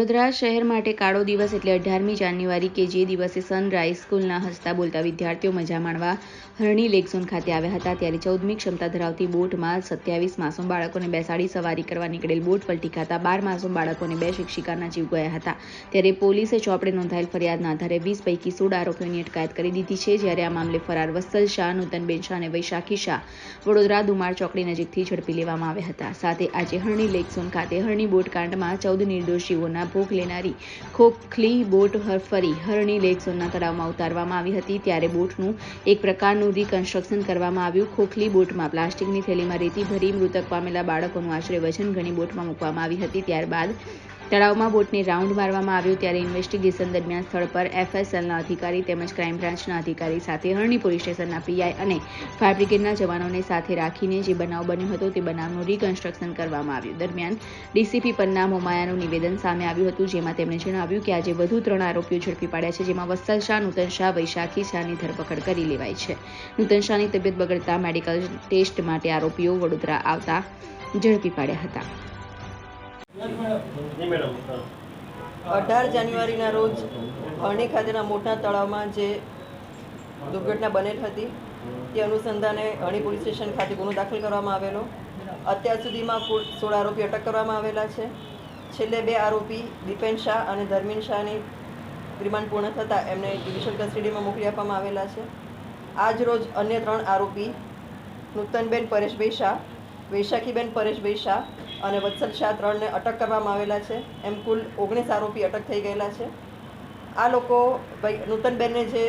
વડોદરા શહેર માટે કાળો દિવસ એટલે અઢારમી જાન્યુઆરી કે જે દિવસે સનરાઈઝ સ્કૂલના હસતા બોલતા વિદ્યાર્થીઓ મજા માણવા હરણી લેક ઝોન ખાતે આવ્યા હતા. ત્યારે ચૌદમી ક્ષમતા ધરાવતી બોટમાં સત્યાવીસ માસૂમ બાળકોને બેસાડી સવારી કરવા નીકળેલ બોટ પલટી ખાતા બાર માસૂમ બાળકોને બે શિક્ષિકાના જીવ ગયા હતા. ત્યારે પોલીસે ચોપડે નોંધાયેલ ફરિયાદના આધારે વીસ પૈકી સોળ આરોપીઓની અટકાયત કરી દીધી છે. જ્યારે આ મામલે ફરાર વત્સલ શાહ, નૂતનબેન શાહ અને વૈશાખી શાહ વડોદરા દુમાળ ચોકડી નજીકથી ઝડપી લેવામાં આવ્યા હતા. સાથે આજે હરણી લેક ઝોન ખાતે હરણી બોટકાંડમાં ચૌદ નિર્દોષીઓના ભોગ લેનારી ખોખલી બોટ હરફરી હરણી લેક ઝોનના તળાવમાં ઉતારવામાં આવી હતી. ત્યારે બોટનું એક પ્રકારનું રિકન્સ્ટ્રક્શન કરવામાં આવ્યું. ખોખલી બોટમાં પ્લાસ્ટિકની થેલીમાં રેતી ભરી મૃતક પામેલા બાળકોનું આશરે વજન ઘણી બોટમાં મૂકવામાં આવી હતી. ત્યારબાદ તળાવમાં બોટને રાઉન્ડ મારવામાં આવ્યો ત્યારે ઇન્વેસ્ટિગેશન દરમિયાન સ્થળ પર એફએસએલના અધિકારી તેમજ ક્રાઇમ બ્રાન્ચના અધિકારી સાથે હરણી પોલીસ સ્ટેશનના પીઆઈ અને ફાયર બ્રિગેડના જવાનોને સાથે રાખીને જે બનાવ બન્યો હતો તે બનાવનું રિકન્સ્ટ્રક્શન કરવામાં આવ્યું દરમિયાન ડીસીપી પન્ના મોમાયાનું નિવેદન સામે આવ્યું હતું, જેમાં તેમણે જણાવ્યું કે આજે વધુ ત્રણ આરોપીઓ ઝડપી પાડ્યા છે, જેમાં વત્સલ શાહ, નૂતન શાહ, વૈશાખી શાહની ધરપકડ કરી લેવાઈ છે નૂતન શાહની તબિયત બગડતા મેડિકલ ટેસ્ટ માટે આરોપીઓ વડોદરા આવતા ઝડપી પાડ્યા હતા. અઢાર જાન્યુઆરીના રોજ અણી ખાતેના મોટા તળાવમાં જે દુર્ઘટના બનેલ હતી, તે અનુસંધાને અણી પોલીસ સ્ટેશન ખાતે ગુનો દાખલ કરવામાં આવેલો. અત્યાર સુધીમાં કુલ સોળ આરોપી અટક કરવામાં આવેલા છે. છેલ્લે બે આરોપી દીપેન શાહ અને ધર્મીન શાહની રિમાન્ડ પૂર્ણ થતાં એમને જ્યુડિશિયલ કસ્ટડીમાં મોકલી આપવામાં આવેલા છે. આજ રોજ અન્ય ત્રણ આરોપી, નૂતનબેન પરેશભાઈ શાહ, વૈશાખીબેન પરેશભાઈ શાહ અને વત્સલ શાહ ત્રણને અટક કરવામાં આવેલા છે. એમ કુલ ઓગણીસ આરોપી અટક થઈ ગયેલા છે. આ લોકો ભાઈ નૂતનબેનને જે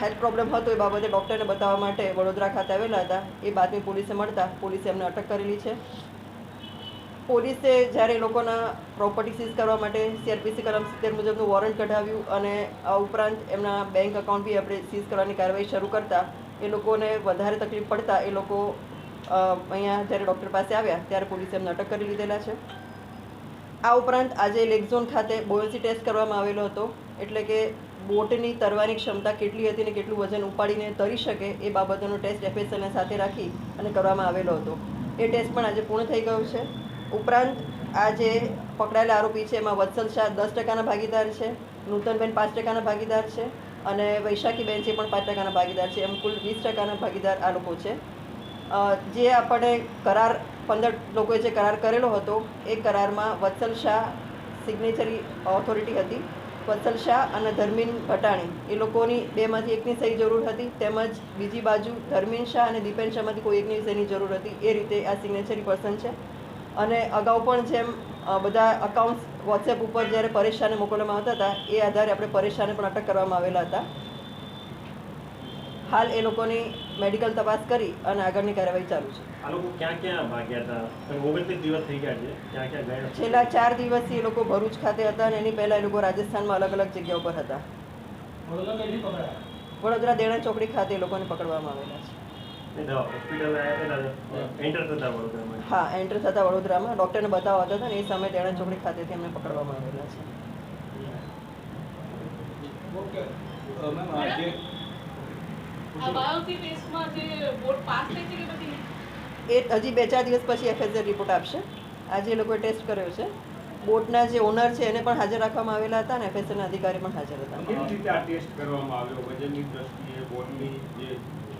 હેલ્થ પ્રોબ્લેમ હતો એ બાબતે ડૉક્ટરને બતાવવા માટે વડોદરા ખાતે આવેલા હતા. એ બાતમી પોલીસે મળતા પોલીસે એમને અટક કરેલી છે. પોલીસે જ્યારે લોકોના પ્રોપર્ટી સીઝ કરવા માટે સીઆરપીસી કલમ સિત્તેર મુજબનું વોરંટ કઢાવ્યું અને આ ઉપરાંત એમના બેંક એકાઉન્ટ બી આપણે સીઝ કરવાની કાર્યવાહી શરૂ કરતા, એ લોકોને વધારે તકલીફ પડતા એ લોકો અહીંયા જ્યારે ડૉક્ટર પાસે આવ્યા, ત્યારે પોલીસે એમને અટક કરી લીધેલા છે. આ ઉપરાંત આજે લેગઝોન ખાતે બોયન્સી ટેસ્ટ કરવામાં આવેલો હતો, એટલે કે બોટની તરવાની ક્ષમતા કેટલી હતી ને કેટલું વજન ઉપાડીને તરી શકે એ બાબતોનો ટેસ્ટ એફએસએલને સાથે રાખી અને કરવામાં આવેલો હતો. એ ટેસ્ટ પણ આજે પૂર્ણ થઈ ગયો છે. ઉપરાંત આ જે પકડાયેલા આરોપી છે, એમાં વત્સલ શાહ દસ ટકાના ભાગીદાર છે, નૂતનબેન પાંચ ટકાના ભાગીદાર છે અને વૈશાખીબેન છે પણ પાંચ ટકાના ભાગીદાર છે. એમ કુલ વીસ ટકાના ભાગીદાર આ લોકો છે. જે આપણે કરાર, પંદર લોકોએ જે કરાર કરેલો હતો, એ કરારમાં વત્સલ શાહ સિગ્નેચરી ઓથોરિટી હતી, વત્સલ શાહ અને ધર્મીન ભટાણી. એ લોકોની બેમાંથી એકની સહી જરૂર હતી, તેમજ બીજી બાજુ ધર્મીન શાહ અને દીપેન શાહમાંથી કોઈ એકની સહીની જરૂર હતી, એ રીતે આ સિગ્નેચરી પર્સન છે. અને અગાઉ પણ જેમ બધા અકાઉન્ટ્સ વોટ્સએપ ઉપર જ્યારે પરેશ શાહને મોકલવામાં આવતા હતા, એ આધારે આપણે પરેશ શાહને પણ અટક કરવામાં આવેલા હતા. હાલ એ લોકોની મેડિકલ તપાસ કરી અને આગળની કાર્યવાહી ચાલુ છે. આ લોકો ક્યાં ક્યાં ભાગ્યા હતા? ઓગણત્રીસ દિવસ થઈ ગયા છે. ક્યાં ક્યાં ગયા છેલ્લા ચાર દિવસથી એ લોકો ભરૂચ ખાતે હતા અને એની પહેલાં એ લોકો રાજસ્થાનમાં અલગ અલગ જગ્યા ઉપર હતા. વડોદરા દેણા ચોકડી ખાતે એ લોકોને પકડવામાં આવેલા છે. નહીં, હોસ્પિટલ આવ્યા હતા એન્ટર થતા વડોદરામાં. હા એન્ટર થતા વડોદરામાં. ડૉક્ટરને બતાવવા હતા ને એ સમયે દેણા ચોકડી ખાતેથી એમને પકડવામાં આવેલા છે. ઓકે. મેમ આજે એ હજી બે ચાર દિવસ પછી એફએસએલ રિપોર્ટ આપશે. આજે એ લોકોએ ટેસ્ટ કર્યો છે. બોટના જે ઓનર છે એને પણ હાજર રાખવામાં આવેલા હતા અને એફએસએલના અધિકારી પણ હાજર હતા. કેવી રીતે આ ટેસ્ટ કરવામાં આવ્યો? વજનની દ્રષ્ટિએ બોર્ડની જે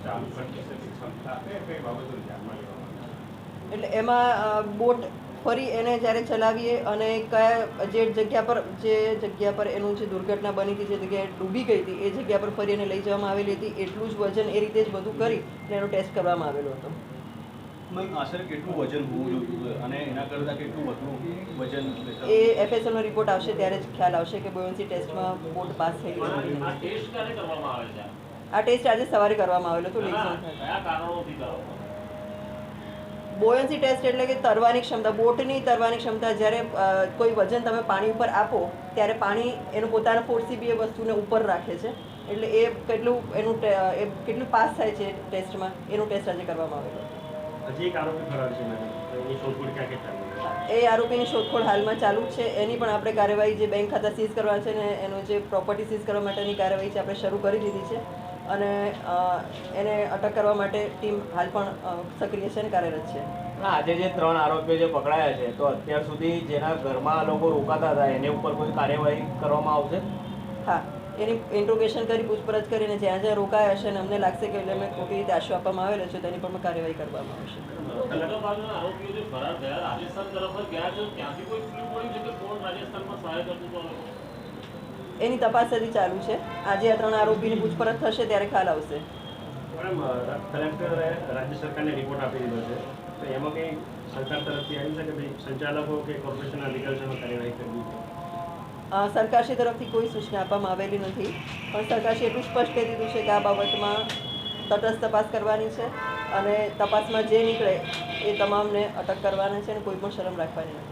ચાલુ ક્ષમતા કઈ કઈ બાબતો ધ્યાનમાં લેવામાં આવી? એટલે એમાં બોટ ફરી એને જ્યારે ચલાવીએ અને કયા જે જગ્યા પર જે જગ્યા પર એનું જે દુર્ઘટના બની હતી જે જગ્યાએ ડૂબી ગઈ હતી એ જગ્યા પર ફરી એને લઈ જવામાં આવેલી હતી એટલું જ વજન એ રીતે જ બધું કરી અને એનો ટેસ્ટ કરવામાં આવેલો હતો. મેમ આશરે કેટલું વજન હોવું જોઈએ અને એના કરતાં કેટલું વધુ વજન એ એફએસએલનો રિપોર્ટ આવશે ત્યારે જ ખ્યાલ આવશે કે બોયન્સી ટેસ્ટમાં બોટ પાસ થઈ ગઈ છે કે નહીં. ટેસ્ટ ક્યારે કરવામાં આવે છે? આ ટેસ્ટ આજે સવારે કરવામાં આવેલો હતો કયા કારણોથી કરવામાં આવે બોયન્સી ટેસ્ટ એટલે કે તરવાની ક્ષમતા બોટની તરવાની ક્ષમતા જ્યારે કોઈ વજન તમે પાણી ઉપર આપો ત્યારે પાણી એનું પોતાના ફોર્સથી બી એ વસ્તુને ઉપર રાખે છે. એટલે એ કેટલું એનું એ કેટલું પાસ થાય છે ટેસ્ટમાં એનું ટેસ્ટ આજે કરવામાં આવેલો હજી એક આરોપી ફરાર છે એની શોધખોળ ક્યાં ક્યાં એ આરોપીની શોધખોળ હાલમાં ચાલુ જ છે. એની પણ આપણે કાર્યવાહી જે બેંક ખાતા સીઝ કરવા છે ને એનું જે પ્રોપર્ટી સીઝ કરવા માટેની કાર્યવાહી છે આપણે શરૂ કરી દીધી છે. અને એને અટક કરવા માટે ટીમ હાલ પણ સક્રિય છે અને કાર્યરત છે. આજે જે ત્રણ આરોપીઓ જે પકડાયા છે તો અત્યાર સુધી જેના ઘરમાં આ લોકો રોકાતા હતા એની ઉપર કોઈ કાર્યવાહી કરવામાં આવશે? હા એની ઇન્ટ્રોગેશન કરી પૂછપરછ કરીને જ્યાં જ્યાં રોકાયા છે અને અમને લાગશે કે એટલે કોઈ ખોટી રીતે આશરો આપવામાં આવેલો છે તેની પણ કાર્યવાહી કરવામાં આવશે. એની તપાસ હજી ચાલુ છે. આજે આ ત્રણ આરોપીની પૂછપરછ થશે ત્યારે ખ્યાલ આવશે. મેડમ કલેક્ટરે રાજ્ય સરકારને રિપોર્ટ આપી દીધો છે. તો એમાં કંઈ સરકાર તરફથી આવી છે કે ભાઈ સંચાલકો કે કોર્પોરેશનના લીગલ છે કાર્યવાહી કરવી છે? સરકારશ્રી તરફથી કોઈ સૂચના આપવામાં આવેલી નથી. પણ સરકારશ્રી એટલું સ્પષ્ટ કહી દીધું છે કે આ બાબતમાં તટસ્થ તપાસ કરવાની છે અને તપાસમાં જે નીકળે એ તમામને અટક કરવાના છે અને કોઈ પણ શરમ રાખવાની નથી.